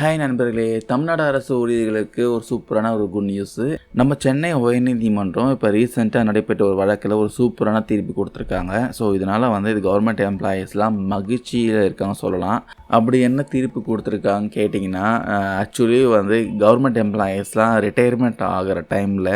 Hi நண்பர்களே. தமிழ்நாடு அரசு ஊழியர்களுக்கு ஒரு சூப்பரான ஒரு குட் நியூஸு நம்ம சென்னை உயர்நீதிமன்றம் இப்போ ரீசெண்டாக நடைபெற்ற ஒரு வழக்கில் ஒரு சூப்பரான தீர்ப்பு கொடுத்துருக்காங்க. ஸோ இதனால் வந்து இது கவர்மெண்ட் எம்ப்ளாயீஸ்லாம் மகிழ்ச்சியில் இருக்காங்க சொல்லலாம். அப்படி என்ன தீர்ப்பு கொடுத்துருக்காங்க கேட்டிங்கன்னா ஆக்சுவலி வந்து கவர்மெண்ட் எம்ப்ளாயீஸ்லாம் ரிட்டையர்மெண்ட் ஆகிற டைமில்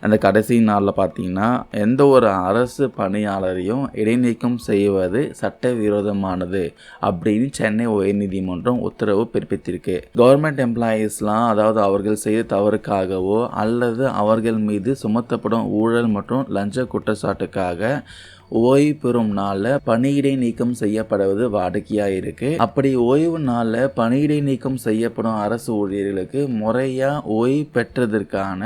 அந்த கடைசி நாளில் பார்த்தீங்கன்னா எந்த ஒரு அரசு பணியாளரையும் இடைநீக்கம் செய்வது சட்டவிரோதமானது அப்படின்னு சென்னை உயர்நீதிமன்றம் உத்தரவு பிறப்பித்திருக்கு. கவர்மெண்ட் எம்ப்ளாயீஸ்லாம் அதாவது அவர்கள் செய்த தவறுக்காகவோ அல்லது அவர்கள் மீது சுமத்தப்படும் ஊழல் மற்றும் லஞ்ச குற்றச்சாட்டுக்காக ஓய்வு பெறும் நாளில் பணியிடை நீக்கம் செய்யப்படுவது வாடிக்கையாக இருக்குது அப்படி ஓய்வு நாளில் பணியிடை நீக்கம் செய்யப்படும் அரசு ஊழியர்களுக்கு முறையாக ஓய்வு பெற்றதற்கான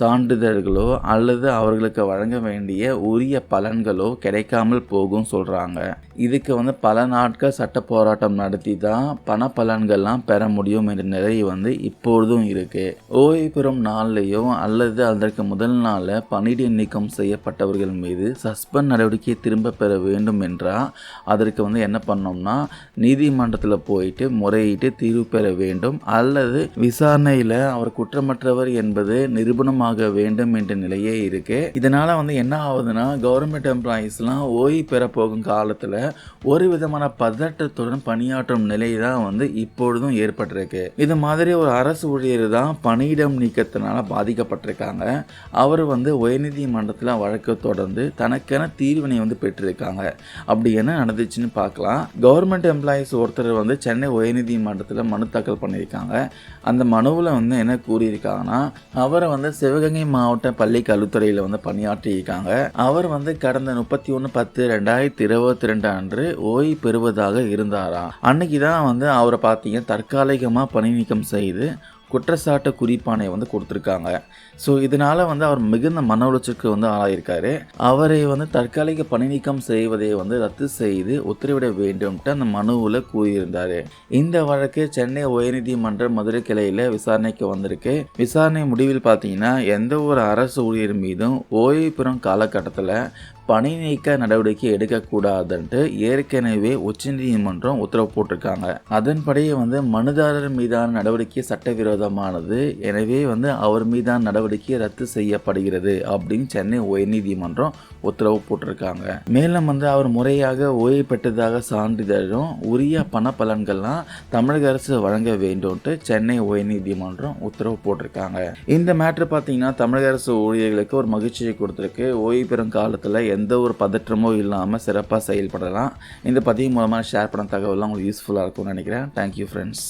சான்றிதழ்களோ அல்லது அவர்களுக்கு வழங்க வேண்டிய உரிய பலன்களோ கிடைக்காமல் போகும் சொல்கிறாங்க இதுக்கு வந்து பல நாட்கள் சட்ட போராட்டம் நடத்தி தான் பண பலன்கள்லாம் பெற முடியும் என்ற நிலை வந்து இப்பொழுதும் இருக்குது ஓய்வு பெறும் நாள்லேயோ அல்லது அதற்கு முதல் நாளில் பணியிடை நீக்கம் செய்யப்பட்டவர்கள் மீது சஸ்பெண்ட் நடவடிக்கை நடவடிக்கையை திரும்ப பெற வேண்டும் என்றால் அதற்கு வந்து என்ன பண்ணோம்னா நீதிமன்றத்தில் போயிட்டு முறையிட்டு தீர்வு பெற வேண்டும். அல்லது விசாரணையில் அவர் குற்றமற்றவர் என்பது நிரூபணமாக வேண்டும் என்ற நிலையே இருக்கு. இதனால் வந்து என்ன ஆகுதுன்னா கவர்மெண்ட் எம்ப்ளாயீஸ்லாம் ஓய்வு பெற போகும் காலத்தில் ஒரு விதமான பதட்டத்துடன் பணியாற்றும் நிலை தான் வந்து இப்பொழுதும் ஏற்பட்டிருக்கு. இது மாதிரி ஒரு அரசு ஊழியர் தான் பணியிடம் நீக்கத்தினால பாதிக்கப்பட்டிருக்காங்க. அவர் வந்து உயர்நீதிமன்றத்தில் வழக்கு தொடர்ந்து தனக்கென தீர்வினை வந்து பெற்றிருக்காங்க. அப்படி என்ன நடந்துச்சுன்னு பார்க்கலாம். கவர்மெண்ட் எம்ப்ளாயீஸ் ஒருத்தர் வந்து சென்னை உயர்நீதிமன்றத்தில் மனு தாக்கல் பண்ணியிருக்காங்க. அந்த மனுவில் வந்து என்ன கூறியிருக்காங்கன்னா அவரை வந்து சிவகங்கை மாவட்ட பள்ளி கல்வித்துறையில் வந்து பணியாற்றியிருக்காங்க. அவர் வந்து கடந்த முப்பத்தி ஒன்று பத்து ரெண்டாயிரத்தி இருபத்தி ரெண்டு அன்று ஓய்வு பெறுவதாக இருந்தாராம். அன்னைக்கு தான் வந்து அவரை பார்த்தீங்க தற்காலிகமாக பணி நீக்கம் செய்து குற்றச்சாட்டு குறிப்பானை வந்து கொடுத்துருக்காங்க. ஸோ இதனால் வந்து அவர் மிகுந்த மன உளைச்சலுக்கு வந்து ஆளாயிருக்காரு. அவரை வந்து தற்காலிக பணி நீக்கம் செய்வதை வந்து ரத்து செய்து உத்தரவிட வேண்டும்ட்டு அந்த மனுவில் கூறியிருந்தார். இந்த வழக்கு சென்னை உயர்நீதிமன்ற மதுரை கிளையில் விசாரணைக்கு வந்திருக்கு. விசாரணை முடிவில் பார்த்தீங்கன்னா எந்த ஒரு அரசு ஊழியர் மீதும் ஓய்வு பெறும் காலகட்டத்தில் பணி நீக்க நடவடிக்கை எடுக்கக்கூடாதுன்ட்டு ஏற்கனவே உச்சநீதிமன்றம் உத்தரவு போட்டிருக்காங்க. அதன்படி வந்து மனுதாரர் மீதான நடவடிக்கை சட்டவிரோதமானது. எனவே வந்து அவர் மீதான நடவடிக்கை ரத்து செய்யப்படுகிறது அப்படின்னு சென்னை உயர்நீதிமன்றம் உத்தரவு போட்டிருக்காங்க. மேலும் வந்து அவர் முறையாக ஓய்வு பெற்றதாக சான்றிதழும் உரிய பண பலன்கள்லாம் தமிழக அரசு வழங்க வேண்டும்ட்டு சென்னை உயர்நீதிமன்றம் உத்தரவு போட்டிருக்காங்க. இந்த மேட்ரு பார்த்தீங்கன்னா தமிழக அரசு ஊழியர்களுக்கு ஒரு மகிழ்ச்சியை கொடுத்துருக்கு. ஓய்வு பெறும் காலத்தில் எந்த ஒரு பதற்றமும் இல்லாமல் சிறப்பாக செயல்படலாம். இந்த பதிவு மூலமாக ஷேர் பண்ண தகவலாம் உங்களுக்கு யூஸ்ஃபுல்லாக இருக்கும்னு நினைக்கிறேன். Thank you friends